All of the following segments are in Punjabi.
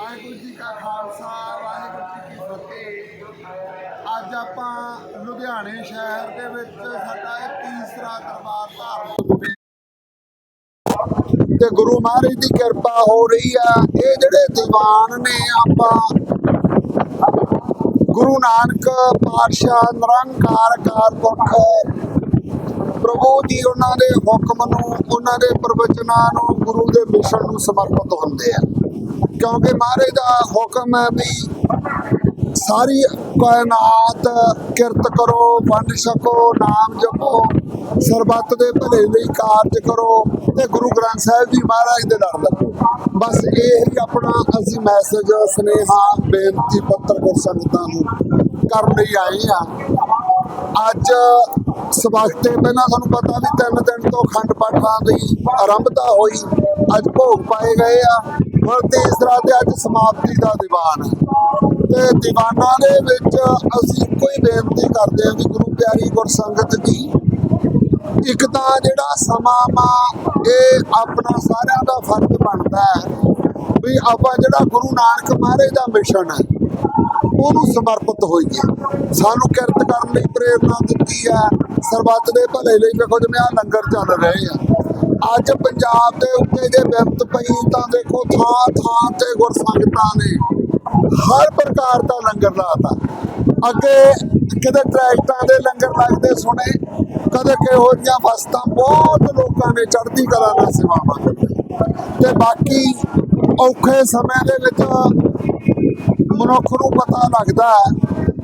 ਵਾਹਿਗੁਰੂ ਜੀ ਕਾ ਖਾਲਸਾ, ਵਾਹਿਗੁਰੂ ਜੀ ਕੀ ਫਤਿਹ। ਅੱਜ ਆਪਾਂ ਲੁਧਿਆਣੇ ਸ਼ਹਿਰ ਦੇ ਵਿੱਚ ਸਾਡਾ ਇਹ ਤੀਸਰਾ ਦਰਬਾਰ ਧਾਰਨ ਤੇ ਗੁਰੂ ਮਹਾਰਾਜ ਦੀ ਕਿਰਪਾ ਹੋ ਰਹੀ ਆ। ਇਹ ਜਿਹੜੇ ਦੀਵਾਨ ਨੇ ਆਪਾਂ, ਗੁਰੂ ਨਾਨਕ ਪਾਤਸ਼ਾਹ ਨਿਰੰਕਾਰ ਕਾਰਪੁਰਖ ਪ੍ਰਭੂ ਜੀ ਉਹਨਾਂ ਦੇ ਹੁਕਮ ਨੂੰ, ਉਹਨਾਂ ਦੇ ਪ੍ਰਵਚਨਾਂ ਨੂੰ, ਗੁਰੂ ਦੇ ਮਿਸ਼ਨ ਨੂੰ ਸਮਰਪਿਤ ਹੁੰਦੇ ਆ। ਕਿਉਂਕਿ ਮਹਾਰਾਜ ਦਾ ਹੁਕਮ ਹੈ ਵੀ ਸਾਰੀ ਕਾਇਨਾਤ ਕਿਰਤ ਕਰੋ, ਵੰਡ ਛਕੋ, ਨਾਮ ਜਪੋ, ਸਰਬੱਤ ਦੇ ਭਲੇ ਲਈ ਕਾਰਜ ਕਰੋ ਤੇ ਗੁਰੂ ਗ੍ਰੰਥ ਸਾਹਿਬ ਜੀ ਮਹਾਰਾਜ ਦੇ ਲੜ ਲੱਗੋ। ਬਸ ਇਹ ਹੀ ਆਪਣਾ ਅਸੀਂ ਮੈਸੇਜ ਸਨੇਹਾ, ਬੇਨਤੀ, ਪੱਤਰ ਕਰ ਸੰਗਤਾਂ ਨੂੰ ਕਰਨ ਲਈ ਆਏ ਆ ਅੱਜ ਸਵਾਗਤੇ ਪਹਿਲਾਂ ਤੁਹਾਨੂੰ ਪਤਾ ਵੀ ਤਿੰਨ ਦਿਨ ਤੋਂ ਖੰਡ ਪਾਠਾਂ ਦੀ ਆਰੰਭਤਾ ਹੋਈ। ਅੱਜ ਭੋਗ ਪਾਏ ਗਏ ਆ। ਪਰ ਤੀਸਰਾ ਤੇ ਅੱਜ ਸਮਾਪਤੀ ਦਾ ਦੀਵਾਨ ਤੇ ਦੀਵਾਨਾਂ ਦੇ ਵਿੱਚ ਅਸੀਂ ਕੋਈ ਬੇਨਤੀ ਕਰਦੇ ਹਾਂ ਵੀ ਗੁਰੂ ਪਿਆਰੀ ਗੁਰਸੰਗਤ ਜੀ, ਇੱਕ ਤਾਂ ਜਿਹੜਾ ਸਮਾਂ ਮਾ ਇਹ ਆਪਣਾ ਸਾਰਿਆਂ ਦਾ ਫਰਜ਼ ਬਣਦਾ ਹੈ ਵੀ ਆਪਾਂ ਜਿਹੜਾ ਗੁਰੂ ਨਾਨਕ ਮਹਾਰਾਜ ਦਾ ਮਿਸ਼ਨ ਹੈ, ਉਹਨੂੰ ਸਮਰਪਿਤ ਹੋਈਏ। ਸਾਨੂੰ ਕਿਰਤ ਕਰਨ ਲਈ ਪ੍ਰੇਰਣਾ ਦਿੱਤੀ ਹੈ, ਸਰਬੱਤ ਦੇ ਭਲੇ ਲਈ ਵੇਖੋ ਜਿਵੇਂ ਆ ਲੰਗਰ ਚੱਲ ਰਹੇ ਆ। ਅੱਜ ਪੰਜਾਬ ਦੇ ਉੱਤੇ ਜੇ ਵਿਪਤ ਪਈ ਤਾਂ ਦੇਖੋ ਥਾਂ ਥਾਂ ਤੇ ਗੁਰਸੰਗਤਾਂ ਨੇ ਹਰ ਪ੍ਰਕਾਰ ਦਾ ਲੰਗਰ ਲਾਤਾ। ਅੱਗੇ ਕਿਤੇ ਟਰੈਕਟਰਾਂ ਦੇ ਲੰਗਰ ਲੱਗਦੇ ਸੁਣੇ, ਕਦੇ ਕਿਹੋ ਜਿਹੀਆਂ ਫਸਤਾਂ ਬਹੁਤ ਲੋਕਾਂ ਨੇ ਚੜ੍ਹਦੀ ਕਲਾ ਨਾਲ ਸੇਵਾਵਾਂ ਕੀਤੀਆਂ। ਤੇ ਬਾਕੀ ਔਖੇ ਸਮੇਂ ਦੇ ਵਿੱਚ ਮਨੁੱਖ ਨੂੰ ਪਤਾ ਲੱਗਦਾ ਹੈ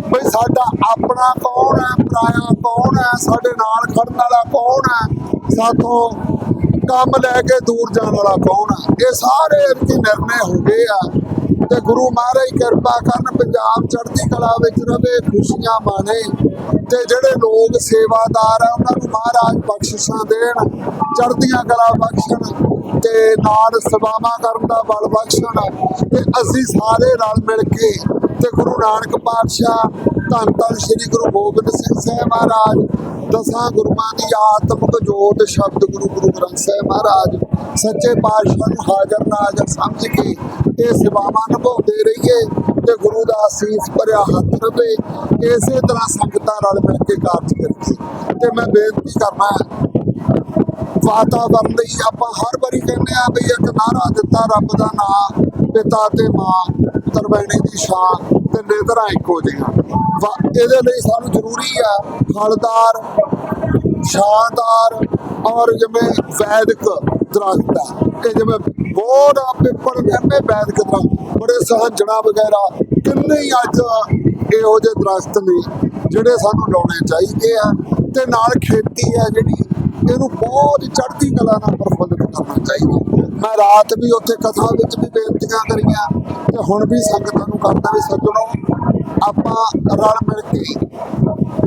ਵੀ ਸਾਡਾ ਆਪਣਾ ਕੌਣ ਹੈ, ਪਰਾਇਆ ਕੌਣ ਹੈ, ਸਾਡੇ ਨਾਲ ਖੜਨ ਵਾਲਾ ਕੌਣ ਹੈ, ਸਾਥੋਂ ਕੰਮ ਲੈ ਕੇ ਦੂਰ ਜਾਣ ਵਾਲਾ ਕੌਣ ਹੈ ਇਹ ਸਾਰੇ ਇਨਕੇ ਨਿਰਣੇ ਹੋ ਗਏ ਆ। ਤੇ ਗੁਰੂ ਮਹਾਰਾਜ ਕਿਰਪਾ ਕਰਨ ਪੰਜਾਬ ਚੜ੍ਹਦੀ ਕਲਾ ਵਿੱਚ ਰਵੇ, ਖੁਸ਼ੀਆਂ ਮਾਣੇ। ਤੇ ਜਿਹੜੇ ਲੋਕ ਸੇਵਾਦਾਰ ਆ, ਉਹਨਾਂ ਨੂੰ ਮਹਾਰਾਜ ਬਖਸ਼ਿਸ਼ਾਂ ਦੇਣ, ਚੜ੍ਹਦੀਆਂ ਕਲਾ ਬਖਸ਼ਣ ਤੇ ਨਾਲ ਸੇਵਾਵਾਂ ਕਰਨ ਦਾ ਬਲ ਬਖਸ਼ਣ। ਤੇ ਅਸੀਂ ਸਾਰੇ ਰਲ ਮਿਲ ਕੇ ਤੇ ਗੁਰੂ ਨਾਨਕ ਪਾਤਸ਼ਾਹ ਧੰਨ ਧੰਨ ਸ੍ਰੀ ਗੁਰੂ ਗੋਬਿੰਦ ਸਿੰਘ ਸਾਹਿਬ ਮਹਾਰਾਜ ਦਸਾਂ ਗੁਰੂਆਂ ਦੀ ਆਤਮਿਕ ਜੋਤ ਸ਼ਬਦ ਗੁਰੂ ਗੁਰੂ ਗ੍ਰੰਥ ਸਾਹਿਬ ਮਹਾਰਾਜ ਸੱਚੇ ਪਾਤਸ਼ਾਹ ਨੂੰ ਹਾਜ਼ਰ ਨਾਜ਼ਰ ਸਮਝ ਕੇ ਇਹ ਸੇਵਾਵਾਂ ਨਿਭਾਉਂਦੇ ਰਹੀਏ ਤੇ ਗੁਰੂ ਦਾ ਅਸੀਸ ਭਰਿਆ ਹੱਥ ਰਵੇ, ਇਸੇ ਤਰ੍ਹਾਂ ਸੰਗਤਾਂ ਨਾਲ ਮਿਲ ਕੇ ਕਾਰਜ ਕਰੀਏ। ਤੇ ਮੈਂ ਬੇਨਤੀ ਕਰਨਾ ਵਾਤਾਵਰਨ ਲਈ ਆਪਾਂ ਹਰ ਵਾਰੀ ਕਹਿੰਦੇ ਆ ਵੀ ਇੱਕ ਨਾਰਾ ਦਿੱਤਾ ਰੱਬ ਦਾ ਨਾਮ ਪਿਤਾ ਤੇ ਮਾਂ। ਤਰਵੈਣੀ ਦੀ ਸ਼ਾਨ ਤੇ ਨੇਤਰਾਂ ਇੱਕੋ ਜਿਹੀਆਂ। ਇਹਦੇ ਲਈ ਸਾਨੂੰ ਜ਼ਰੂਰੀ ਆ ਫਲਦਾਰ ਸ਼ਾਨਦਾਰ ਔਰ ਜਿਵੇਂ ਵੈਦਿਕ ਦਰਖਤ ਆ ਕਿ ਜਿਵੇਂ ਬੋੜ ਪਿੱਪਲ ਕਹਿੰਦੇ ਵੈਦਿਕ ਦਰਖਤ ਬੜੇ ਸਹੰਜਣਾ ਵਗੈਰਾ, ਕਿੰਨੇ ਹੀ ਅੱਜ ਇਹੋ ਜਿਹੇ ਦਰਖਤ ਨੇ ਜਿਹੜੇ ਸਾਨੂੰ ਲਾਉਣੇ ਚਾਹੀਦੇ ਆ। ਤੇ ਨਾਲ ਖੇਤੀ ਆ ਜਿਹੜੀ ਇਹਨੂੰ ਬਹੁਤ ਚੜ੍ਹਦੀ ਕਲਾ ਨਾਲ ਪ੍ਰਫੁੱਲਿਤ ਕਰਨਾ ਚਾਹੀਦਾ। ਮੈਂ ਰਾਤ ਵੀ ਉੱਥੇ ਕਥਾ ਵਿੱਚ ਵੀ ਬੇਨਤੀਆਂ ਕਰੀਆਂ ਤੇ ਹੁਣ ਵੀ ਸੰਗਤਾਂ ਨੂੰ ਕਰਦਾ ਵੀ ਸੱਜਣੋ, ਆਪਾਂ ਰਲ ਮਿਲ ਕੇ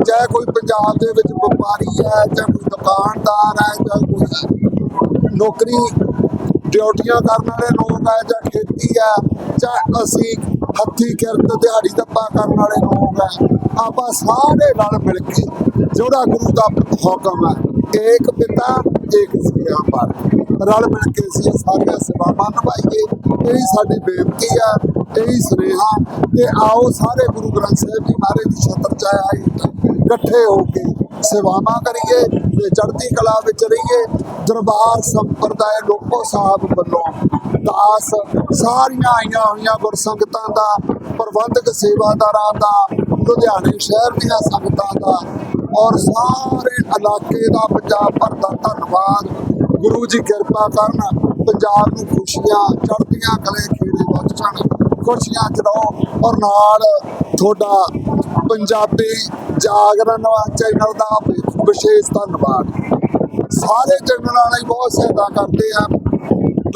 ਚਾਹੇ ਕੋਈ ਪੰਜਾਬ ਦੇ ਵਿੱਚ ਵਪਾਰੀ ਹੈ ਚਾਹੇ ਕੋਈ ਦੁਕਾਨਦਾਰ ਹੈ ਜਾਂ ਕੋਈ ਨੌਕਰੀ ਡਿਊਟੀਆਂ ਕਰਨ ਵਾਲੇ ਲੋਕ ਹੈ ਜਾਂ ਖੇਤੀ ਹੈ ਚਾਹੇ ਅਸੀਂ ਹੱਥੀ ਕਿਰਤ ਦਿਹਾੜੀ ਦੱਪਾ ਕਰਨ ਵਾਲੇ ਲੋਕ ਹੈ, ਆਪਾਂ ਸਾਰੇ ਰਲ ਮਿਲ ਕੇ ਜਿਹੜਾ ਗੁਰੂ ਦਾ ਹੁਕਮ ਹੈ ਏਕ ਪਿਤਾ, ਏਕ ਸਿਆ ਪਰ ਰਲ ਮਿਲ ਕੇ ਅਸੀਂ ਸਾਰੀਆਂ ਸੇਵਾਵਾਂ ਨਿਭਾਈਏ। ਇਹੀ ਸਾਡੀ ਬੇਨਤੀ ਆ, ਇਹੀ ਸੁਨੇਹਾ। ਤੇ ਆਓ ਸਾਰੇ ਗੁਰੂ ਗ੍ਰੰਥ ਸਾਹਿਬ ਜੀ ਮਹਾਰਾਜ ਦੀ ਛਤਰ ਚ ਆਏ ਇਕੱਠੇ ਹੋ ਕੇ ਸੇਵਾਵਾਂ ਕਰੀਏ ਤੇ ਚੜ੍ਹਦੀ ਕਲਾ ਵਿੱਚ ਰਹੀਏ। ਦਰਬਾਰ ਸੰਪਰਦਾਇ ਲੋਕੋ ਸਾਹਿਬ ਵੱਲੋਂ ਦਾਸ ਸਾਰੀਆਂ ਆਈਆਂ ਹੋਈਆਂ ਗੁਰਸੰਗਤਾਂ ਦਾ, ਪ੍ਰਬੰਧਕ ਸੇਵਾਦਾਰਾਂ ਦਾ, ਲੁਧਿਆਣੇ ਸ਼ਹਿਰ ਦੀਆਂ ਸੰਗਤਾਂ ਦਾ ਔਰ ਸਾਰੇ ਇਲਾਕੇ ਦਾ ਪੰਜਾਬ ਭਰ ਦਾ ਧੰਨਵਾਦ। ਗੁਰੂ ਜੀ ਕਿਰਪਾ ਕਰਨ, ਪੰਜਾਬ ਨੂੰ ਖੁਸ਼ੀਆਂ ਚੜ੍ਹਦੀਆਂ ਕਲੇ ਖੇੜੇ ਬਖਸ਼ਣ ਖੁਸ਼ੀਆਂ ਚ ਔਰ ਨਾਲ ਤੁਹਾਡਾ ਪੰਜਾਬੀ ਜਾਗਰਣ ਚੈਨਲ ਦਾ ਵਿਸ਼ੇਸ਼ ਧੰਨਵਾਦ। ਸਾਰੇ ਚੈਨਲਾਂ ਲਈ ਬਹੁਤ ਸਹਾਇਤਾ ਕਰਦੇ ਆ।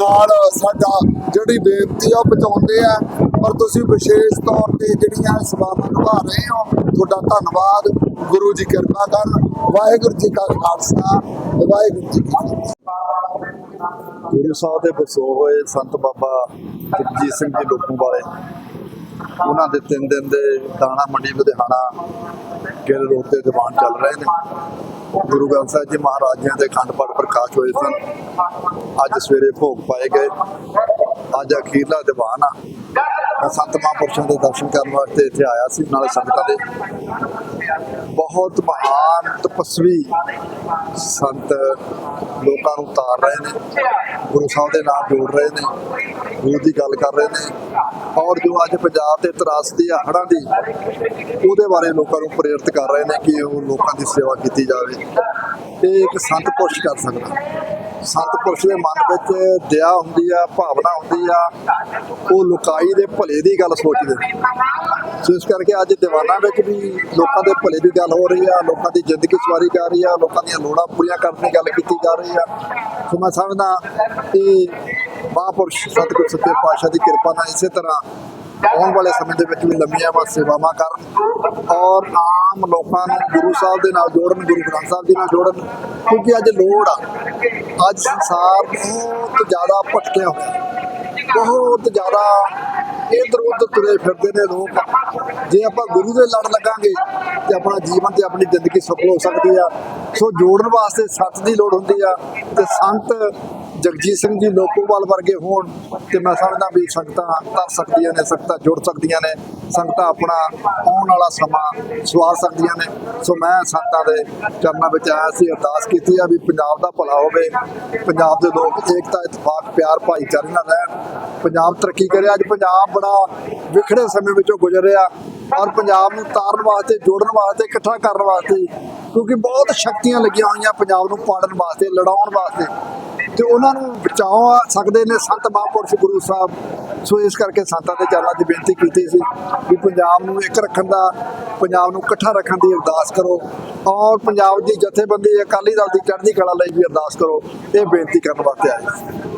ਨਾਲ ਸਾਡਾ ਜਿਹੜੀ ਬੇਨਤੀ ਆ ਉਹ ਪਹੁੰਚਾਉਂਦੇ ਆ। ਪਰ ਤੁਸੀਂ ਵਿਸ਼ੇਸ਼ ਤੌਰ ਤੇ ਜਿਹੜੀਆਂ ਸੇਵਾਵਾਂ ਨਿਭਾ ਰਹੇ ਹੋ, ਤੁਹਾਡਾ ਧੰਨਵਾਦ। ਗੁਰੂ ਜੀ ਕਿਰਪਾ ਕਰਨ। ਵਾਹਿਗੁਰੂ ਜੀ ਕਾ ਖਾਲਸਾ। ਵਾਹਿਗੁਰੂ ਜੀ ਕੀ ਫਤਿਹ। ਗੁਰੂ ਸਾਹਿਬ ਦੇ ਬਸੋ ਹੋਏ ਸੰਤ ਬਾਬਾ ਜਗਜੀਤ ਸਿੰਘ ਜੀ ਲੋਕੂ ਵਾਲੇ। ਉਹਨਾਂ ਦੇ ਤਿੰਨ ਦਿਨ ਦੇ ਦਾਣਾ ਮੰਡੀ ਲੁਧਿਆਣਾ ਗਿੱਲ ਰੋਡ ਤੇ ਦੀਵਾਨ ਚੱਲ ਰਹੇ ਨੇ। ਗੁਰੂ ਗ੍ਰੰਥ ਸਾਹਿਬ ਜੀ ਮਹਾਰਾਜਿਆਂ ਦੇ ਖੰਡ ਪਾਠ ਪ੍ਰਕਾਸ਼ ਹੋਏ ਸਨ। ਅੱਜ ਸਵੇਰੇ ਭੋਗ ਪਾਏ ਗਏ। ਅੱਜ ਅਖੀਰਲਾ ਦੀਵਾਨ ਆ। ਮੈਂ ਸੰਤ ਮਹਾਂਪੁਰਸ਼ਾਂ ਦੇ ਦਰਸ਼ਨ ਕਰਨ ਵਾਸਤੇ ਇੱਥੇ ਆਇਆ ਸੀ, ਨਾਲੇ ਸੰਗਤਾਂ ਦੇ। ਬਹੁਤ ਮਹਾਨ, ਤਪਸਵੀ ਸੰਤ ਲੋਕਾਂ ਨੂੰ ਤਾਰ ਰਹੇ ਨੇ। ਗੁਰੂ ਸਾਹਿਬ ਦੇ ਨਾਲ ਜੋੜ ਰਹੇ ਨੇ। ਗੁਰੂ ਦੀ ਗੱਲ ਕਰ ਰਹੇ ਨੇ। ਔਰ ਜੋ ਅੱਜ ਪੰਜਾਬ ਤੇ ਤਰਾਸਦੀ ਆ ਹੜ੍ਹਾਂ ਦੀ, ਉਹਦੇ ਬਾਰੇ ਲੋਕਾਂ ਨੂੰ ਪ੍ਰੇਰਿਤ ਕਰ ਰਹੇ ਨੇ ਕਿ ਉਹ ਲੋਕਾਂ ਦੀ ਸੇਵਾ ਕੀਤੀ ਜਾਵੇ। ਇਹ ਇੱਕ ਸੰਤ ਪੁਰਸ਼ ਕਰ ਸਕਦਾ। ਸੰਤ ਪੁਰਸ਼ ਦੇ ਮਨ ਵਿੱਚ ਦਇਆ ਹੁੰਦੀ ਆ, ਭਾਵਨਾ ਹੁੰਦੀ ਆ, ਉਹ ਲੋਕਾਈ ਦੇ ਭਲੇ ਦੀ ਗੱਲ ਸੋਚਦੇ ਸੋ ਇਸ ਕਰਕੇ ਅੱਜ ਦੀਵਾਨਾਂ ਵਿੱਚ ਵੀ ਲੋਕਾਂ ਦੇ ਭਲੇ ਦੀ ਗੱਲ ਹੋ ਰਹੀ ਆ, ਲੋਕਾਂ ਦੀ ਜ਼ਿੰਦਗੀ ਸਵਾਰੀ ਜਾ ਰਹੀ ਆ, ਲੋਕਾਂ ਦੀਆਂ ਲੋੜਾਂ ਪੂਰੀਆਂ ਕਰਨ ਦੀ ਗੱਲ ਕੀਤੀ ਜਾ ਰਹੀ ਆ। ਸੋ ਮੈਂ ਸਮਝਦਾ ਕਿ ਮਹਾਂਪੁਰਸ਼ ਸਤਿਗੁਰ ਸੱਚੇ ਪਾਤਸ਼ਾਹ ਦੀ ਕਿਰਪਾ ਨਾਲ ਇਸੇ ਤਰ੍ਹਾਂ ਆਉਣ ਵਾਲੇ ਸਮੇਂ ਦੇ ਵਿੱਚ ਵੀ ਲੰਮੀਆਂ ਵਾ ਸੇਵਾਵਾਂ ਕਰਨ ਔਰ ਆਮ ਲੋਕਾਂ ਨੂੰ ਗੁਰੂ ਸਾਹਿਬ ਦੇ ਨਾਲ ਜੋੜਨ, ਗੁਰੂ ਗ੍ਰੰਥ ਸਾਹਿਬ ਜੀ ਨਾਲ ਜੋੜਨ, ਕਿਉਂਕਿ ਅੱਜ ਲੋੜ ਆ। ਅੱਜ ਸੰਸਾਰ ਬਹੁਤ ਜ਼ਿਆਦਾ ਭਟਕਿਆ ਹੋਇਆ। ਬਹੁਤ ਜ਼ਿਆਦਾ ਇਧਰ ਉਧਰ ਤੁਰੇ ਫਿਰਦੇ ਨੇ ਲੋਕ। ਜੇ ਆਪਾਂ ਗੁਰੂ ਦੇ ਲੜ ਲੱਗਾਂਗੇ ਤੇ ਆਪਣਾ ਜੀਵਨ ਤੇ ਆਪਣੀ ਜ਼ਿੰਦਗੀ ਸਫਲ ਹੋ ਸਕਦੀ ਆ। ਸੋ ਜੋੜਨ ਵਾਸਤੇ ਸੰਤ ਦੀ ਲੋੜ ਹੁੰਦੀ ਆ ਤੇ ਸੰਤ ਜਗਜੀਤ ਸਿੰਘ ਜੀ ਲੋਕੋਵਾਲ ਵਰਗੇ ਹੋਣ ਤੇ ਮੈਂ ਸਮਝਦਾ ਵੀ ਸੰਗਤਾਂ ਤਰ ਸਕਦੀਆਂ ਨੇ, ਸੰਗਤਾਂ ਜੁੜ ਸਕਦੀਆਂ ਨੇ, ਸੰਗਤਾਂ ਆਪਣਾ ਆਉਣ ਵਾਲਾ ਸਮਾਂ ਸਵਾ ਸਕਦੀਆਂ ਨੇ। ਸੋ ਮੈਂ ਸੰਗਤਾਂ ਦੇ ਚਰਨਾਂ ਵਿੱਚ ਆਇਆ ਸੀ, ਅਰਦਾਸ ਕੀਤੀ ਆ ਵੀ ਪੰਜਾਬ ਦਾ ਭਲਾ ਹੋਵੇ। ਪੰਜਾਬ ਦੇ ਲੋਕ ਏਕਤਾ, ਇਤਫਾਕ, ਪਿਆਰ, ਭਾਈਚਾਰੇ ਨਾਲ ਰਹਿਣ। ਪੰਜਾਬ ਤਰੱਕੀ ਕਰੇ। ਅੱਜ ਪੰਜਾਬ ਬੜਾ ਵਿਖੜੇ ਸਮੇਂ ਵਿੱਚੋਂ ਗੁਜ਼ਰ ਰਿਹਾ। ਔਰ ਪੰਜਾਬ ਨੂੰ ਤਾਰਨ ਵਾਸਤੇ, ਜੋੜਨ ਵਾਸਤੇ, ਇਕੱਠਾ ਕਰਨ ਵਾਸਤੇ, ਕਿਉਂਕਿ ਬਹੁਤ ਸ਼ਕਤੀਆਂ ਲੱਗੀਆਂ ਹੋਈਆਂ ਪੰਜਾਬ ਨੂੰ ਪਾੜਨ ਵਾਸਤੇ, ਲੜਾਉਣ ਵਾਸਤੇ। ਤੇ ਉਹਨਾਂ ਨੂੰ ਬਚਾਉ ਸਕਦੇ ਨੇ ਸੰਤ ਮਹਾਂਪੁਰਸ਼ ਗੁਰੂ ਸਾਹਿਬ। ਸੋ ਇਸ ਕਰਕੇ ਸੰਤਾਂ ਦੇ ਚਰਨਾਂ 'ਚ ਬੇਨਤੀ ਕੀਤੀ ਸੀ ਵੀ ਪੰਜਾਬ ਨੂੰ ਇੱਕ ਰੱਖਣ ਦਾ, ਪੰਜਾਬ ਨੂੰ ਇਕੱਠਾ ਰੱਖਣ ਦੀ ਅਰਦਾਸ ਕਰੋ ਔਰ ਪੰਜਾਬ ਦੀ ਜਥੇਬੰਦੀ ਅਕਾਲੀ ਦਲ ਦੀ ਚੜ੍ਹਦੀ ਕਲਾ ਲਈ ਵੀ ਅਰਦਾਸ ਕਰੋ। ਇਹ ਬੇਨਤੀ ਕਰਨ ਵਾਸਤੇ ਆਏ ਸੀ